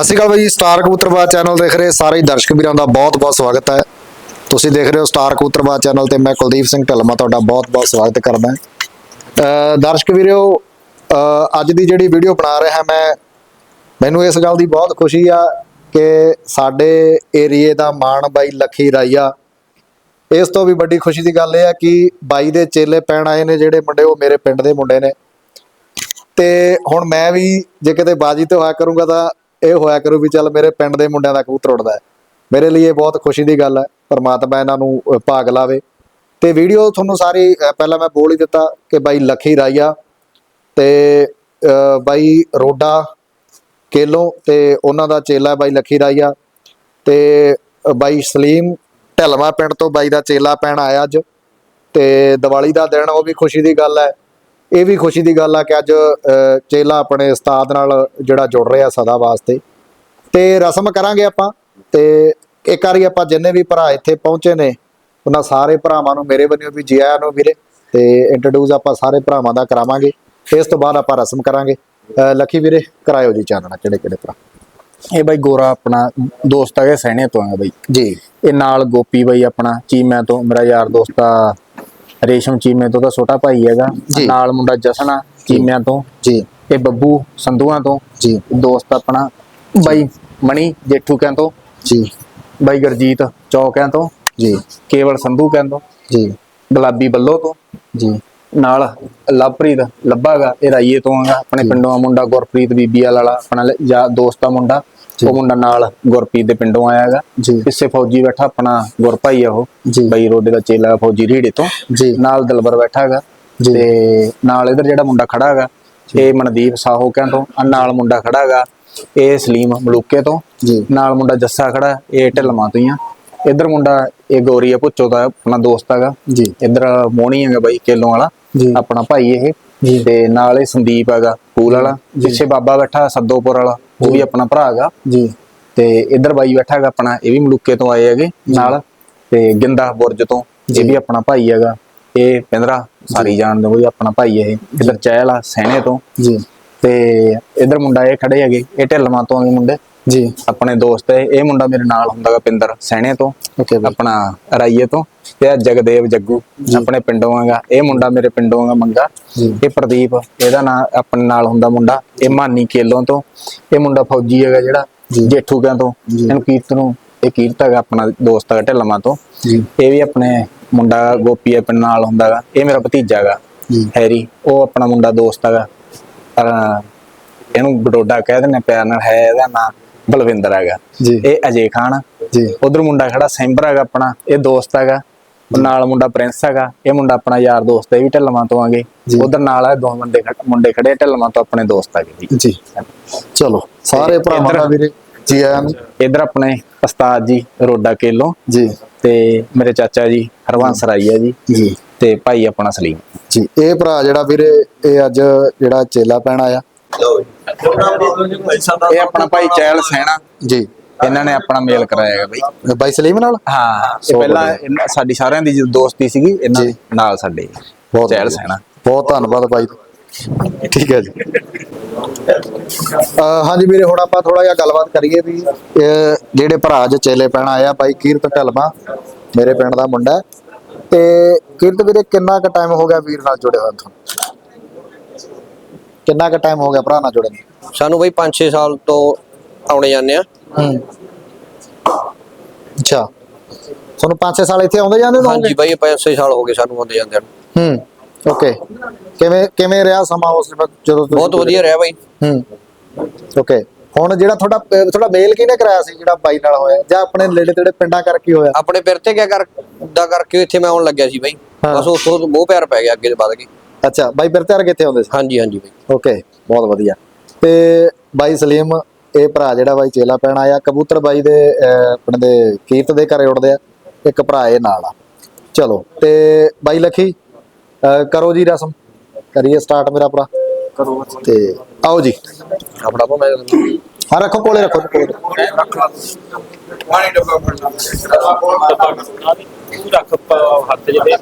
ਸਤਿ ਸ਼੍ਰੀ ਅਕਾਲ ਬਾਈ, star ਕਬੂਤਰਬਾਜ਼ channel ਦੇਖ ਰਹੇ ਸਾਰੇ ਦਰਸ਼ਕ ਵੀਰਾਂ ਦਾ ਬਹੁਤ-ਬਹੁਤ ਸਵਾਗਤ ਹੈ। ਤੁਸੀਂ ਦੇਖ ਰਹੇ ਹੋ ਸਟਾਰ ਕਬੂਤਰਬਾਜ਼ ਚੈਨਲ ਤੇ ਮੈਂ ਕੁਲਦੀਪ ਸਿੰਘ ਢਲਮਾ ਤੁਹਾਡਾ ਬਹੁਤ-ਬਹੁਤ ਸਵਾਗਤ ਕਰਦਾ ਦਰਸ਼ਕ ਵੀਰੋ ਅੱਜ ਦੀ ਜਿਹੜੀ ਵੀਡੀਓ ਬਣਾ ਰਿਹਾ ਮੈਂ, ਮੈਨੂੰ ਇਸ ਗੱਲ ਦੀ ਬਹੁਤ ਖੁਸ਼ੀ ਆ ਕਿ ਸਾਡੇ ਏਰੀਏ ਦਾ ਮਾਣ ਬਾਈ ਲੱਖੀ ਰਾਈਆ, ਇਸ ਤੋਂ ਵੀ ਵੱਡੀ ਖੁਸ਼ੀ ਦੀ ਗੱਲ ਇਹ ਆ ਕਿ ਬਾਈ ਦੇ ਚੇਲੇ ਪੈਣ ਆਏ ਨੇ ਜਿਹੜੇ ਮੁੰਡੇ, ਉਹ ਮੇਰੇ ਪਿੰਡ ਦੇ ਮੁੰਡੇ ਨੇ। ਤੇ ਹੁਣ ਮੈਂ ਵੀ ਜੇ ਕਿਤੇ ਬਾਜੀ ਤੇ ਹੋਇਆ ਕਰੂੰਗਾ ਤਾਂ ਇਹ ਹੋਇਆ ਕਰੂ ਵੀ ਚੱਲ ਮੇਰੇ ਪਿੰਡ ਦੇ ਮੁੰਡਿਆਂ ਦਾ ਕਬੂਤਰ ਉੱਡਦਾ ਹੈ। ਮੇਰੇ ਲਈ ਇਹ ਬਹੁਤ ਖੁਸ਼ੀ ਦੀ ਗੱਲ ਹੈ ਪਰਮਾਤਮਾ ਇਹਨਾਂ ਨੂੰ ਭਾਗ ਲਾਵੇ। ਤੇ ਵੀਡੀਓ ਤੁਹਾਨੂੰ ਸਾਰੀ ਪਹਿਲਾਂ ਮੈਂ ਬੋਲ ਹੀ ਦਿੱਤਾ ਕਿ ਬਾਈ ਲੱਖੀ ਰਾਈਆ ਤੇ ਅਹ, ਬਾਈ ਰੋਡਾ ਕੇਲੋਂ ਤੇ ਉਹਨਾਂ ਦਾ ਚੇਲਾ ਬਾਈ ਲੱਖੀ ਰਾਈਆ ਤੇ ਬਾਈ ਸਲੀਮ ਢਲਵਾ ਪਿੰਡ ਤੋਂ ਬਾਈ ਦਾ ਚੇਲਾ ਪੈਣ ਆਇਆ ਅੱਜ ਤੇ ਦੀਵਾਲੀ ਦਾ ਦਿਨ ਉਹ ਵੀ ਖੁਸ਼ੀ ਦੀ ਗੱਲ ਹੈ। ਇਹ ਵੀ ਖੁਸ਼ੀ ਦੀ ਗੱਲ ਆ ਕਿ ਅੱਜ ਚੇਲਾ ਆਪਣੇ ਉਸਤਾਦ ਨਾਲ ਜਿਹੜਾ ਜੁੜ ਰਿਹਾ ਸਦਾ ਵਾਸਤੇ। ਤੇ ਰਸਮ ਕਰਾਂਗੇ ਆਪਾਂ ਤੇ ਇੱਕ ਵਾਰੀ ਆਪਾਂ ਜਿੰਨੇ ਵੀ ਭਰਾ ਇੱਥੇ ਪਹੁੰਚੇ ਨੇ ਉਹਨਾਂ ਸਾਰੇ ਭਰਾਵਾਂ ਨੂੰ ਮੇਰੇ ਵੱਲੋਂ ਵੀ ਜੀ ਆਇਆਂ ਨੂੰ ਵੀਰੇ ਤੇ ਇੰਟਰੋਡਿਊਸ ਆਪਾਂ ਸਾਰੇ ਭਰਾਵਾਂ ਦਾ ਕਰਾਵਾਂਗੇ। ਇਸ ਤੋਂ ਬਾਅਦ ਆਪਾਂ ਰਸਮ ਕਰਾਂਗੇ। ਲੱਖੀ ਵੀਰੇ ਕਰਾਇਓ ਜੀ ਚਾਨਣਾ ਕਿਹੜੇ ਕਿਹੜੇ ਭਰਾ? ਇਹ ਬਾਈ ਗੋਰਾ ਆਪਣਾ ਦੋਸਤ ਹੈਗਾ ਸਹਿਣੇ ਤੋਂ ਹੈ ਬਾਈ। ਜੀ। ਇਹ ਨਾਲ ਗੋਪੀ ਬਾਈ ਆਪਣਾ ਚੀਮਿਆਂ ਤੋਂ ਮੇਰਾ ਯਾਰ ਦੋਸਤ ਆ ਰੇਸ਼ਮ ਚੀਮੇ ਤੋਂ ਦਾ ਛੋਟਾ ਭਾਈ ਹੈਗਾ ਜੀ। ਨਾਲ ਮੁੰਡਾ ਜਸਨ ਆ ਚੀਮਿਆਂ ਤੋਂ ਜੀ। ਇਹ ਬੱਬੂ ਸੰਧੂਆਂ ਤੋਂ ਜੀ। ਦੋਸਤ ਆਪਣਾ ਬਾਈ ਮਣੀ ਜੇਠੂ ਕਹਿੰ ਤੋਂ ਜੀ। ਬਾਈ ਗਰਜੀਤ ਚੌਕਿਆਂ ਤੋਂ ਜੀ। ਕੇਵਲ ਸੰਧੂ ਕਹਿੰ ਤੋਂ ਜੀ। ਗੁਲਾਬੀ ਬੱਲੋ ਤੋਂ ਜੀ। ਨਾਲ ਲਵਪ੍ਰੀਤ ਲੱਭਾਗਾ ਇਹ ਰਾਈਏ ਤੋਂ ਆਗਾ ਆਪਣੇ ਪਿੰਡੋਂ ਆ ਮੁੰਡਾ ਗੁਰਪ੍ਰੀਤ ਬੀਬੀ ਵਾਲਾ ਆਪਣਾ ਲ- ਦੋਸਤ ਆ ਮੁੰਡਾ ਉਹ ਮੁੰਡਾ ਨਾਲ ਗੁਰਪ੍ਰੀਤ ਦੇ ਪਿੰਡੋਂ ਆਇਆ ਹੈਗਾ। ਪਿੱਛੇ ਫੌਜੀ ਬੈਠਾ ਆਪਣਾ ਗੁਰਭਾਈ ਆ ਉਹ। ਬਈ ਰੋਡੇ ਦਾ ਚੇਲਾ ਫੌਜੀ ਰੀੜੇ ਤੋਂ। ਨਾਲ ਦਿਲਬਰ ਬੈਠਾ ਹੈਗਾ। ਤੇ ਨਾਲ ਇਧਰ ਜਿਹੜਾ ਮੁੰਡਾ ਖੜਾ ਹੈਗਾ ਇਹ ਮਨਦੀਪ ਸਾਹੋ ਕਹਿੰ ਤੋਂ ਆ ਨਾਲ ਮੁੰਡਾ ਖੜਾ ਹੈਗਾ ਇਹ ਸਲੀਮ ਮਲੂਕੇ ਤੋਂ। ਨਾਲ ਮੁੰਡਾ ਜੱਸਾ ਖੜਾ ਇਹ ਢਲਮਾ ਤੋਂ ਹੀ ਆ। ਇਧਰ ਮੁੰਡਾ ਇਹ ਗੌਰੀ ਆ ਪੁੱਚੋ ਦਾ ਆਪਣਾ ਦੋਸਤ ਹੈਗਾ। ਜੀ। ਇਧਰ ਮੋਣੀ ਹੈਗਾ ਬਾਈ ਕੇਲੋਂ ਵਾਲਾ। ਆਪਣਾ ਭਾਈ ਇਹ। ਜੀ। ਤੇ ਨਾਲ ਇਹ ਸੰਦੀਪ ਹੈਗਾ ਪੂਲ ਵਾਲਾ। ਪਿੱਛੇ ਬਾਬਾ ਬੈਠਾ ਸੱਦੋਪੁਰ ਵਾਲਾ। ਉਹ ਵੀ ਆਪਣਾ ਭਰਾ ਹੈਗਾ। ਜੀ। ਤੇ ਇਧਰ ਬਾਈ ਬੈਠਾ ਹੈਗਾ ਆਪਣਾ ਇਹ ਵੀ ਮਲੂਕੇ ਤੋਂ ਆਏ ਹੈਗੇ ਨਾਲ। ਤੇ ਗਿੰਦਾ ਬੁਰਜ ਤੋਂ ਇਹ ਵੀ ਆਪਣਾ ਭਾਈ ਹੈਗਾ। ਇਹ ਪਿੰਦਰਾ ਸਾਰੀ ਜਾਣਦੇ ਹੋ ਆਪਣਾ ਭਾਈ ਇਹ। ਇਧਰ ਚਹਿਲ ਆ ਸਹਿਣੇ ਤੋਂ। ਜੀ। ਤੇ ਇਧਰ ਮੁੰਡਾ ਇਹ ਖੜੇ ਹੈਗੇ ਇਹ ਢਿੱਲਵਾਂ ਤੋਂ ਆਗੇ ਮੁੰਡੇ। ਜੀ। ਆਪਣੇ ਦੋਸਤ ਹੈ ਇਹ ਮੁੰਡਾ ਮੇਰੇ ਨਾਲ ਹੁੰਦਾਗਾ ਪਿੰਦਰ ਸਹਿਣੇ ਤੋਂ ਓਕੇ ਬਾਈ ਆਪਣਾ ਰਾਈਏ ਤੋਂ ਤੇ ਜਗਦੇਵ ਜੱਗੂ ਆਪਣੇ ਪਿੰਡੋਂ ਆਗਾ ਇਹ ਮੁੰਡਾ ਮੇਰੇ ਪਿੰਡੋਂ ਆਗਾ ਮੰਗਾ। ਇਹ ਪ੍ਰਦੀਪ ਇਹਦਾ ਨਾਂ ਆਪਣੇ ਨਾਲ ਹੁੰਦਾ ਮੁੰਡਾ ਇਹ ਮਾਨੀ ਕੇਲੋਂ ਤੋਂ। ਇਹ ਮੁੰਡਾ ਫੌਜੀ ਹੈਗਾ ਜਿਹੜਾ। ਜੇਠੂ ਕਿਆਂ ਤੋਂ। ਇਹਨੂੰ ਕੀਰਤ ਨੂੰ ਇਹ ਕੀਰਤ ਹੈਗਾ ਆਪਣਾ ਦੋਸਤ ਹੈਗਾ ਢਿੱਲਵਾਂ ਤੋਂ। ਇਹ ਵੀ ਆਪਣੇ ਮੁੰਡਾ ਗੋਪੀ ਆਪਣੇ ਨਾਲ ਹੁੰਦਾ ਹੈਗਾ ਇਹ ਮੇਰਾ ਭਤੀਜਾ ਹੈਗਾ ਹੈਰੀ। ਉਹ ਆਪਣਾ ਮੁੰਡਾ ਦੋਸਤ ਹੈਗਾ। ਇਹਨੂੰ ਬਡੋਡਾ ਕਹਿ ਦਿੰਦੇ ਪਿਆਰ ਨਾਲ ਹੈ ਇਹਦਾ ਨਾਂ। ਬਲਵਿੰਦਰ ਹੈਗਾ। ਜੀ। ਇਹ ਅਜੇ ਖਾਨ ਜੀ। ਉਧਰ ਮੁੰਡਾ ਖੜਾ ਸੈਂਬਰ ਹੈਗਾ ਆਪਣਾ ਇਹ ਦੋਸਤ ਹੈਗਾ। ਨਾਲ ਮੁੰਡਾ ਪ੍ਰਿੰਸ ਹੈਗਾ। ਇਹ ਮੁੰਡਾ ਆਪਣਾ ਯਾਰ ਦੋਸਤ ਹੈ ਇਹ ਵੀ ਢਿੱਲਵਾਂ ਤੋਂ ਆਗੇ। ਉਧਰ ਨਾਲ ਆ ਦੋ ਖੜ- ਮੁੰਡੇ ਖੜੇ ਢਿੱਲਵਾਂ ਤੋਂ ਆਪਣੇ ਦੋਸਤ ਜੀ। ਜੀ। ਚਲੋ ਸਾਰੇ ਭਰਾਵਾਂ ਦਾ ਵੀਰੇ ਜੀ ਆਇਆਂ ਨੂੰ। ਇਧਰ ਆਪਣੇ ਉਸਤਾਦ ਜੀ ਰੋਡਾ ਕੇਲੋਂ। ਜੀ। ਤੇ ਮੇਰੇ ਚਾਚਾ ਜੀ ਹਰਵੰਸ ਰਾਈਆ ਜੀ। ਜੀ। ਤੇ ਭਾਈ ਆਪਣਾ ਸਲੀਮ। ਜੀ ਇਹ ਭਰਾ ਜਿਹੜਾ ਵੀਰੇ ਇਹ ਅੱਜ ਜਿਹੜਾ ਚੇਲਾ ਪੈਣਾ ਆ ਇਹ ਆਪਣਾ ਭਾਈ ਚਹਿਲ ਸੈਣਾ ਜੀ। ਇਹਨਾਂ ਨੇ ਆਪਣਾ ਮੇਲ ਕਰਾਇਆ ਹੈਗਾ ਬਈ। ਬਾਈ ਸਲੀਮ ਨਾਲ? ਹਾਂ ਇਹ ਪਹਿਲਾਂ ਸਾਡੀ ਸਾਰਿਆਂ ਦੀ ਦੋਸਤੀ ਸੀਗੀ ਇਹਨਾਂ ਜੀ। ਨਾਲ ਸਾਡੇ ਬਹੁਤ ਵਧੀਆ। ਸੈਣਾ ਬਹੁਤ ਧੰਨਵਾਦ ਬਾਈ ਠੀਕ ਹੈ ਜੀ। ਹਾਂਜੀ ਵੀਰੇ ਹੁਣ ਆਪਾਂ ਥੋੜਾ ਜਿਹਾ ਗੱਲਬਾਤ ਕਰੀਏ ਵੀ ਜਿਹੜੇ ਭਰਾ ਅੱਜ ਚੇਲੇ ਪੈਣਾ ਆਇਆ ਬਾਈ ਕੀਰਤ ਢਲਮਾ ਮੇਰੇ ਪਿੰਡ ਦਾ ਮੁੰਡਾ। ਤੇ ਕੀਰਤ ਵੀਰੇ ਕਿੰਨਾ ਕੁ ਟਾਈਮ ਹੋ ਗਿਆ ਵੀਰ ਨਾਲ ਜੁੜੇ ਹੋਏ ਤੁਹਾਨੂੰ ਕਿੰਨਾ ਕੁ ਟਾਈਮ ਹੋ ਗਿਆ ਭਰਾ ਨਾਲ ਜੁੜੇ ਨੂੰ? ਸਾਨੂੰ ਬਈ 5-6 ਸਾਲ ਤੋਂ ਆਉਣੇ ਜਾਂਦੇ ਆ। ਹੂੰ। ਅੱਛਾ। ਤੁਹਾਨੂੰ 5-6 ਸਾਲ ਇੱਥੇ ਆਉਂਦੇ ਜਾਂਦੇ ਹੋ ਹਾਂਜੀ ਬਈ 5-6 ਸਾਲ ਹੋ ਗਏ ਸਾਨੂੰ ਆਉਂਦੇ ਜਾਂਦੇ ਨੂੰ। ਹੂੰ ਓਕੇ ਕਿਵੇਂ ਕਿਵੇਂ ਰਿਹਾ ਸਮਾਂ ਉਸ ਵਕਤ ਜਦੋਂ ਤੁਸੀਂ ਬਹੁਤ ਵਧੀਆ ਰਿਹਾ ਬਈ। ਹੂੰ ਓਕੇ ਹੁਣ ਜਿਹੜਾ ਤੁਹਾਡਾ ਤੁਹਾਡਾ ਮੇਲ ਕਿਹਨੇ ਕਰਾਇਆ ਸੀ ਜਿਹੜਾ ਬਾਈ ਨਾਲ ਹੋਇਆ? ਜਾਂ ਆਪਣੇ ਨੇੜੇ ਤੇੜੇ ਪਿੰਡਾਂ ਕਰਕੇ ਹੋਇਆ? ਆਪਣੇ ਪਿਰ ਤੇ ਕਿਆ ਕਰ ਦਾ ਕਰਕੇ ਇੱਥੇ ਮੈਂ ਆਉਣ ਲੱਗਿਆ ਸੀ ਬਈ। ਬਸ ਉੱਥੋਂ ਬਹੁਤ ਪਿਆਰ ਪੈ ਗਿਆ ਅੱਗੇ ਵੱਧ ਗਈ ਅੱਛਾ ਬਾਈ ਬਿਰਤਿਆਰ ਕਿੱਥੇ ਆਉਂਦੇ ਸੀ? ਹਾਂਜੀ ਹਾਂਜੀ ਬਈ। ਓਕੇ ਬਹੁਤ ਵਧੀਆ। ਤੇ ਬਾਈ ਸਲੀਮ ਇਹ ਭਰਾ ਜਿਹੜਾ ਬਾਈ ਚੇਲਾ ਪੈਣ ਆਇਆ ਕਬੂਤਰ ਬਾਈ ਦੇ ਆਪਣੇ ਦੇ ਕੀਰਤ ਦੇ ਘਰੇ ਉੱਡਦੇ ਆ ਇੱਕ ਭਰਾ ਇਹ ਨਾਲ ਆ। ਚਲੋ ਤੇ ਬਾਈ ਲਖੀ ਕਰੋ ਜੀ ਰਸਮ। ਕਰੀਏ ਸਟਾਰਟ ਮੇਰਾ ਭਰਾ। ਕਰੋ ਤੇ ਆਓ ਜੀ। ਆਪਣਾ ਪਾ ਮੈਂ ਹਾਂ ਰੱਖੋ ਕੋਲੇ ਰੱਖੋ ਕੋਲੇ ਰੱਖੋ। ਪਾਣੀ ਡੱਬਾ ਫੜਨਾ ਡੱਬਾ ਰੱਖ ਪ- ਹੱਥ ਜਿਹੇ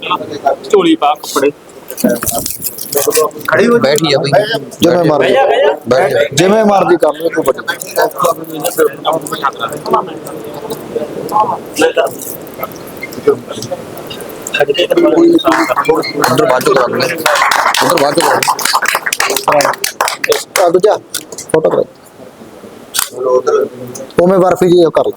ਝੋਲੀ ਪਾ ਕੱਪੜੇ। ਬੈਠੀ ਆ ਬਈ ਜਿਵੇਂ ਮਰਜ਼ੀ ਬੈਠ ਜਾ। ਜਿਵੇਂ ਮਰਜ਼ੀ ਕਰ ਲਓ ਕੋਈ ਵੱਡੀ ਉਧਰ ਬਾਅਦ ਚੋਂ ਕਰਾ ਲੈਂਦੇ ਉਧਰ ਬਾਅਦ ਚੋਂ ਕਰਾ ਲੈਂਦੇ। ਆ ਦੂਜਾ ਫੋਟੋ ਕਰਾ ਉਵੇਂ ਬਰਫੀ ਜੀ ਉਹ ਕਰ ਲਓ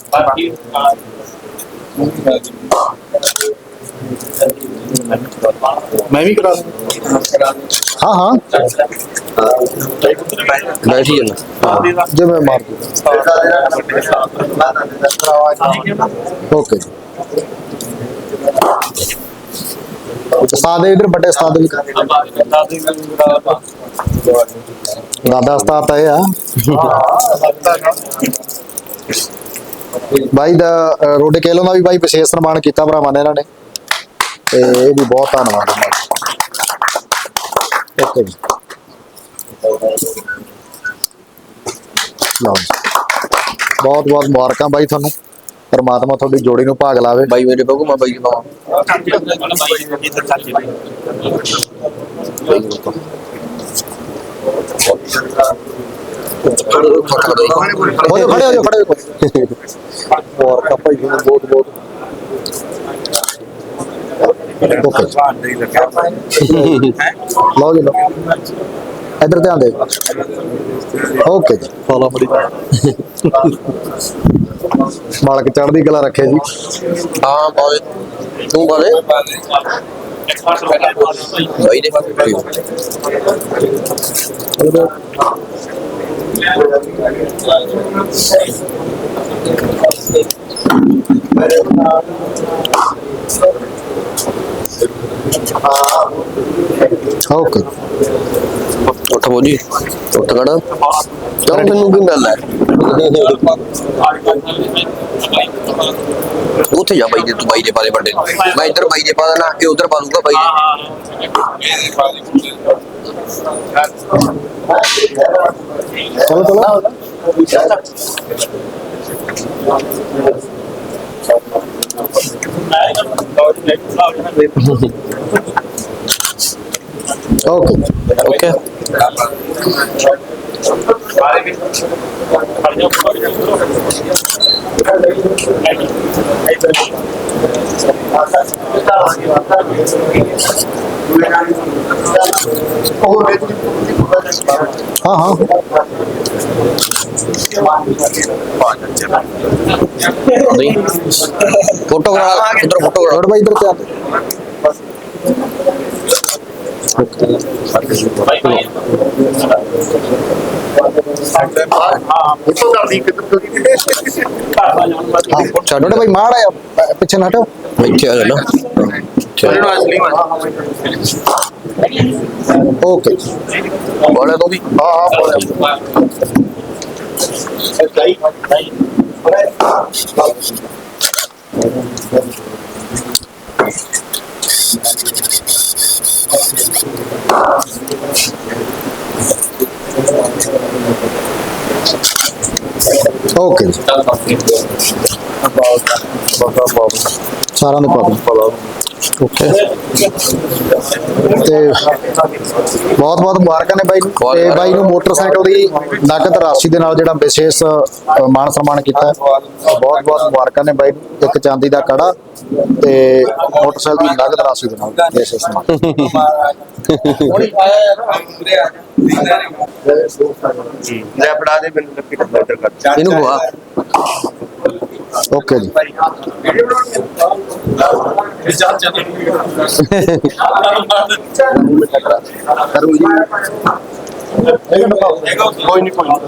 ਮੈਂ ਵੀ ਕਰਾ ਹਾਂ ਹਾਂ। ਬੈਠੀ ਜਾਂਦਾ ਜਿਵੇਂ ਮਰਜ਼ੀ ਓਕੇ ਜੀ। ਉਸਤਾਦ ਇਧਰ ਵੱਡੇ ਉਸਤਾਦ ਵੀ ਦਾਦਾ ਉਸਤਾਦ ਤਾਂ ਇਹ ਆ। ਬਾਈ ਦਾ ਰੋਡੇ ਕੇਲੋਂ ਦਾ ਵੀ ਬਾਈ ਵਿਸ਼ੇਸ਼ ਸਨਮਾਨ ਕੀਤਾ ਭਰਾਵਾਂ ਨੇ ਇਹਨਾਂ ਨੇ। ਤੇ ਇਹ ਵੀ ਬਹੁਤ ਧੰਨਵਾਦ ਦਾ ਓਕੇ ਜੀ। ਲਓ। ਬਹੁਤ ਬਹੁਤ ਮੁਬਾਰਕਾਂ ਬਾਈ ਤੁਹਾਨੂੰ। ਪਰਮਾਤਮਾ ਤੁਹਾਡੀ ਜੋੜੀ ਨੂੰ ਭਾਗ ਲਾਵੇ। ਬਾਈ ਮੇਰੇ ਬਗੂ ਮੈਂ ਬਾਈ ਨੂੰ ਹੋ ਖੜੇ ਹੋ ਖੜੇ ਹੋ ਭਾਈ ਤੁਹਾਨੂੰ ਬਹੁਤ ਬਹੁਤ। ਓਕੇ ਲਓ ਜੀ ਲਓ। ਇਧਰ ਧਿਆਨ ਦੇ। ਓਕੇ ਜੀ। ਫੋਲੋ ਮੜੀ। ਮਾਲਕ ਚੜ੍ਹਦੀ ਕਲਾ ਰੱਖੇ ਜੀ। ਹਾਂ ਬਾਲੇ ਤੂੰ ਬਾਲੇ ਬਾਈ ਦੇ ਓਕੇ। ਉੱਠ ਬੋਜੀ ਉੱਠ ਖੜਾ। ਚਲ ਮੈਨੂੰ ਕੀ ਮਿਲਦਾ ਉੱਥੇ ਜਾ ਬਾਈ ਦੇ ਤੂੰ ਬਾਈ ਦੇ ਪਾਲੇ ਵੱਡੇ ਨੂੰ। ਮੈਂ ਇੱਧਰ ਬਾਈ ਦੇ ਪਾ ਦੇਣਾ ਇਹ ਉਧਰ ਪਾ ਦੂੰਗਾ ਬਾਈ ਦੇ। ਚਲੋ ਚਲੋ। ਓਕੇ ਓਕੇ ਹਾਂ ਹਾਂ ਨਹੀਂ ਫੋਟੋ ਕਰਾ ਉਧਰ ਫੋਟੋ ਕਰਾ ਹੋਰ ਬਾਈ ਇਧਰ ਧਿਆਨ ਦੇ ਹਾਂ ਛੱਡੋ ਨਾ ਬਾਈ ਮਾੜ ਆ ਪਿੱਛੇ ਨਾ ਹਟੋ ਇੱਥੇ ਆ ਜਾ ਨਾ ਓਕੇ ਬੋਲੇ ਤੂੰ ਵੀ ਹਾਂ ਹਾਂ ਬੋਲੇ ਓਕੇ। ਜੀ ਤੇ ਬਹੁਤ ਬਹੁਤ ਮੁਬਾਰਕਾਂ ਨੇ ਬਾਈ ਨੂੰ। ਤੇ ਬਾਈ ਨੂੰ ਮੋਟਰਸਾਈਕਲ ਦੀ ਨਗਦ ਰਾਸ਼ੀ ਦੇ ਨਾਲ ਜਿਹੜਾ ਵਿਸ਼ੇਸ਼ ਮਾਣ ਸਨਮਾਨ ਕੀਤਾ। ਬਹੁਤ ਬਹੁਤ ਮੁਬਾਰਕਾਂ ਨੇ ਬਾਈ ਇੱਕ ਚਾਂਦੀ ਦਾ ਕੜਾ ਤੇ ਮੋਟਰਸਾਈਕਲ ਦੀ ਨਗਦ ਰਾਸ਼ੀ ਦੇ ਨਾਲ ਵਿਸ਼ੇਸ਼ ਸਨਮਾਨ। ਲੈ ਫੜਾ ਦੇ ਮੈਨੂੰ ਲੱਕੀ ਡੱਬਾ ਇੱਧਰ ਕਰ ਇਹਨੂੰ ਬੁਆ ਓਕੇ ਜੀ। ਕੋਈ ਨਹੀਂ ਕੋਈ ਨਹੀਂ।